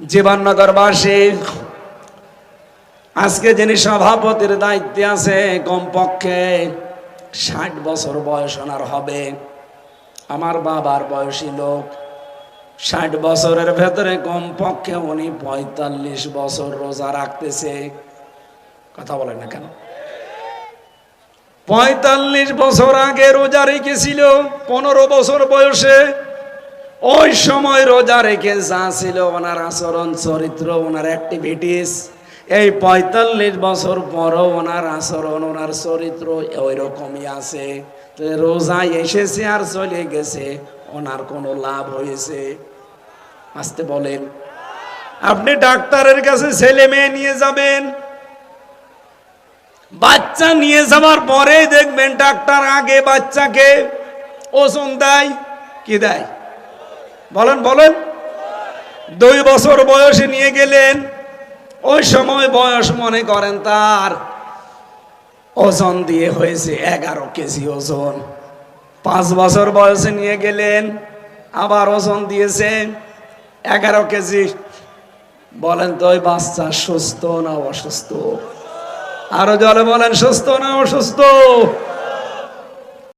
জীবননগরবাসী আজকে যিনি সভাপতির দায়িত্বে আছে, কমপক্ষে ষাট বছর বয়স ওনার হবে। আমার বাবার বয়সী লোক, ষাট বছরের ভেতরে কমপক্ষে উনি পঁয়তাল্লিশ বছর রোজা রাখতেছে। কথা বলেন না কেন? পঁয়তাল্লিশ বছর আগে রোজা রেখেছিল, পনেরো বছর বয়সে ওই সময় রোজা রেখে যা ছিল ওনার আচরণ, চরিত্র, ওনার অ্যাক্টিভিটিস এই পঁয়তাল্লিশ বছর পরও ওনার আচরণ, ওনার চরিত্র ওই রকমই আছে রোজা এসেছে আর চলে গেছে, ওনার কোনো লাভ হয়েছে? আসতে বলেন। আপনি ডাক্তারের কাছে ছেলে মেয়ে নিয়ে যাবেন। বাচ্চা নিয়ে যাওয়ার পরেই দেখবেন ডাক্তার আগে বাচ্চাকে ওজন দেয়, কি দেয়? বলেন বলেন। দুই বছর বয়সে নিয়ে গেলেন, ওই সময় বয়স মনে করেন তার ওজন দিয়ে হয়েছে এগারো কেজি ওজন। পাঁচ বছর বয়সে নিয়ে গেলেন, আবার ওজন দিয়েছে এগারো কেজি। বলেন, তো ওই বাচ্চা সুস্থ না অসুস্থ? আরও জলে বলেন, সুস্থ না অসুস্থ?